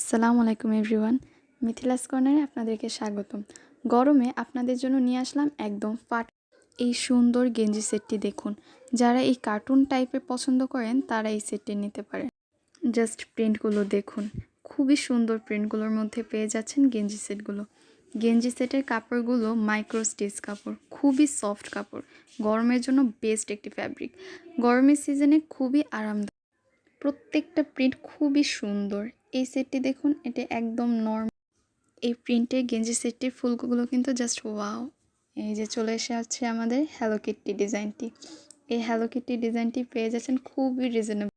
আসসালামু আলাইকুম এভরিওয়ান, মিথিলাস কর্নারে আপনাদেরকে স্বাগতম। গরমে আপনাদের জন্য নিয়ে আসলাম একদম ফাট এই সুন্দর গেঞ্জি সেটটি দেখুন। যারা এই কার্টুন টাইপের পছন্দ করেন, তারা এই সেটটি নিতে পারেন। জাস্ট প্রিন্টগুলো দেখুন। খুবই সুন্দর প্রিন্টগুলোর মধ্যে পেয়ে যাচ্ছেন গেঞ্জি সেটগুলো। গেঞ্জি সেটের কাপড়গুলো মাইক্রো স্টিচ কাপড়, খুবই সফট কাপড়। গরমের জন্য বেস্ট একটি ফ্যাব্রিক গরমের সিজনে খুবই আরামদায়ক। প্রত্যেকটা প্রিন্ট খুবই সুন্দর। এই সেটটি দেখুন, এটা একদম নর্ম। এই প্রিন্টের গেঞ্জি সেটটির ফুলগুলো কিন্তু জাস্ট ওয়াও এই যে চলে এসে আছে আমাদের হ্যালো কিট্টি ডিজাইনটি। এই হ্যালো কিট্টি ডিজাইনটি পেয়ে যাচ্ছেন খুবই রিজনেবল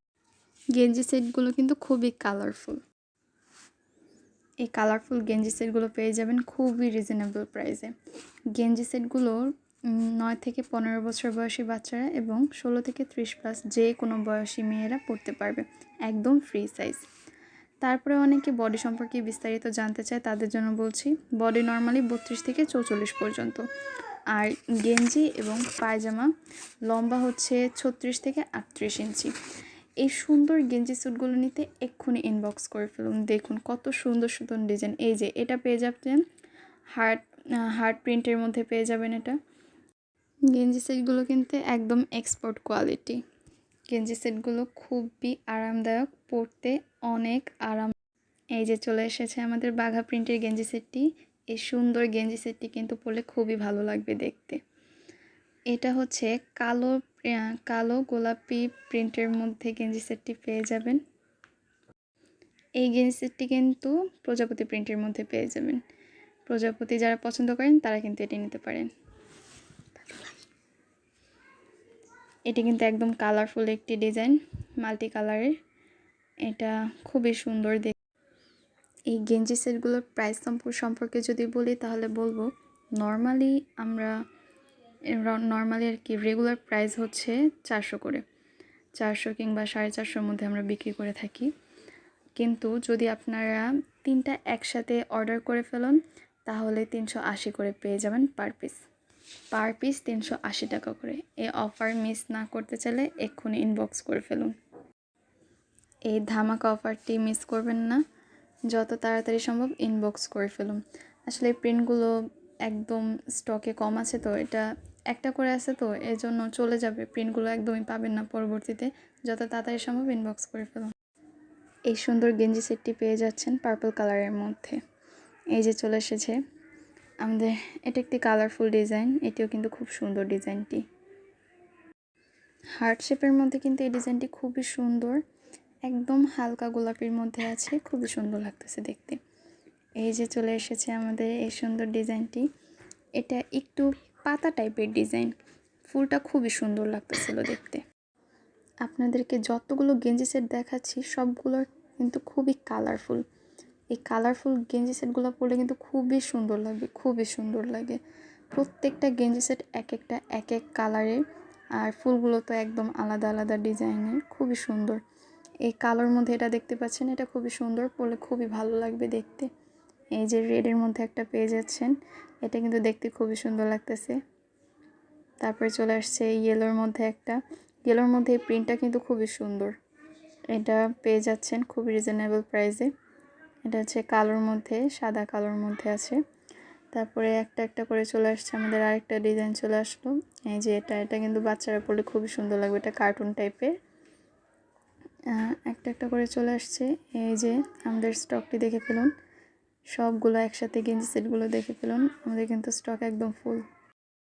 গেঞ্জি সেটগুলো কিন্তু খুবই কালারফুল এই কালারফুল গেঞ্জি সেটগুলো পেয়ে যাবেন খুবই রিজনেবল প্রাইসে গেঞ্জি সেটগুলোর নয় থেকে পনেরো বছর বয়সী বাচ্চারা এবং ষোলো থেকে ত্রিশ প্লাস যে কোনো বয়সী মেয়েরা পড়তে পারবে। একদম ফ্রি সাইজ তারপরে অনেকে বডি সম্পর্কে বিস্তারিত জানতে চায়, তাদের জন্য বলছি বডি নর্মালি বত্রিশ থেকে চৌচল্লিশ পর্যন্ত। আর গেঞ্জি এবং পায়জামা লম্বা হচ্ছে ছত্রিশ থেকে আটত্রিশ ইঞ্চি। এই সুন্দর গেঞ্জি স্যুটগুলো নিতে এক্ষুনি ইনবক্স করে ফেলুন। দেখুন কত সুন্দর সুন্দর ডিজাইন এই যে, এটা পেয়ে যাবেন হার্ট হার্ট প্রিন্টের মধ্যে পেয়ে যাবেন এটা। গেঞ্জি সেটগুলো কিন্তু একদম এক্সপোর্ট কোয়ালিটি গেঞ্জি সেটগুলো খুবই আরামদায়ক, পরতে অনেক আরাম। এই যে চলে এসেছে আমাদের বাঘা প্রিন্টের গেঞ্জি সেটটি। এই সুন্দর গেঞ্জি সেটটি কিন্তু পরলে খুবই ভালো লাগবে দেখতে। এটা হচ্ছে কালো কালো গোলাপি প্রিন্টের মধ্যে গেঞ্জি সেটটি পেয়ে যাবেন। এই গেঞ্জি সেটটি কিন্তু প্রজাপতি প্রিন্টের মধ্যে পেয়ে যাবেন। প্রজাপতি যারা পছন্দ করেন, তারা কিন্তু এটি নিতে পারেন। এটি কিন্তু একদম কালারফুল একটি ডিজাইন মাল্টি কালারের এটা খুবই সুন্দর দেখ এই গেঞ্জি সেটগুলোর প্রাইস সম্পর্কে যদি বলি, তাহলে বলব নর্মালি আমরা নর্মালি আর কি রেগুলার প্রাইস হচ্ছে চারশো করে। চারশো কিংবা সাড়ে চারশোর মধ্যে আমরা বিক্রি করে থাকি। কিন্তু যদি আপনারা তিনটা একসাথে অর্ডার করে ফেলুন, তাহলে তিনশো আশি করে পেয়ে যাবেন পার পিস পার পিস তিনশো আশি টাকা করে। এই অফার মিস না করতে চাইলে এক্ষুনি ইনবক্স করে ফেলুন। এই ধামাকা অফারটি মিস করবেন না। যত তাড়াতাড়ি সম্ভব ইনবক্স করে ফেলুন। আসলে এই প্রিন্টগুলো একদম স্টকে কম আছে তো, এটা একটা করে আছে তো এর জন্য চলে যাবে। প্রিন্টগুলো একদমই পাবেন না পরবর্তীতে। যত তাড়াতাড়ি সম্ভব ইনবক্স করে ফেলুন। এই সুন্দর গেঞ্জি সেটটি পেয়ে যাচ্ছেন পার্পল কালারের মধ্যে। এই যে চলে এসেছে। আমাদের, এটা একটি কালারফুল ডিজাইন এটিও কিন্তু খুব সুন্দর ডিজাইনটি হার্ট শেপের মধ্যে কিন্তু এই ডিজাইনটি খুবই সুন্দর। একদম হালকা গোলাপির মধ্যে আছে, খুবই সুন্দর লাগতেছে দেখতে। এই যে চলে এসেছে আমাদের এই সুন্দর ডিজাইনটি। এটা একটু পাতা টাইপের ডিজাইন, ফুলটা খুবই সুন্দর লাগতেছিল দেখতে। আপনাদেরকে যতগুলো গেঞ্জি সেট দেখাচ্ছি সবগুলোর কিন্তু খুবই কালারফুল। এই কালারফুল গেঞ্জি সেটগুলো পরলে কিন্তু খুবই সুন্দর লাগবে, খুবই সুন্দর লাগে। প্রত্যেকটা গেঞ্জি সেট এক একটা, এক এক কালারের। আর ফুলগুলো তো একদম আলাদা আলাদা ডিজাইনের, খুবই সুন্দর। এই কালোর মধ্যে এটা দেখতে পাচ্ছেন, এটা খুবই সুন্দর, পরলে খুবই ভালো লাগবে দেখতে। এই যে রেডের মধ্যে একটা পেয়ে যাচ্ছেন, এটা কিন্তু দেখতে খুবই সুন্দর লাগতেছে। তারপরে চলে আসছে ইয়েলোর মধ্যে একটা। ইয়েলোর মধ্যে এই প্রিন্টটা কিন্তু খুবই সুন্দর। এটা পেয়ে যাচ্ছেন খুবই রিজনেবল প্রাইসে এটা হচ্ছে কালোর মধ্যে, সাদা কালোর মধ্যে আছে। তারপরে একটা একটা করে চলে আসছে, আমাদের আরেকটা ডিজাইন চলে আসলো। এই যে এটা এটা কিন্তু বাচ্চারা পড়লে খুবই সুন্দর লাগবে, এটা কার্টুন টাইপের একটা একটা করে চলে আসছে। এই যে আমাদের স্টকটি দেখে ফেলুন। সবগুলো একসাথে গেঞ্জি সেটগুলো দেখে ফেলুন। আমাদের কিন্তু স্টক একদম ফুল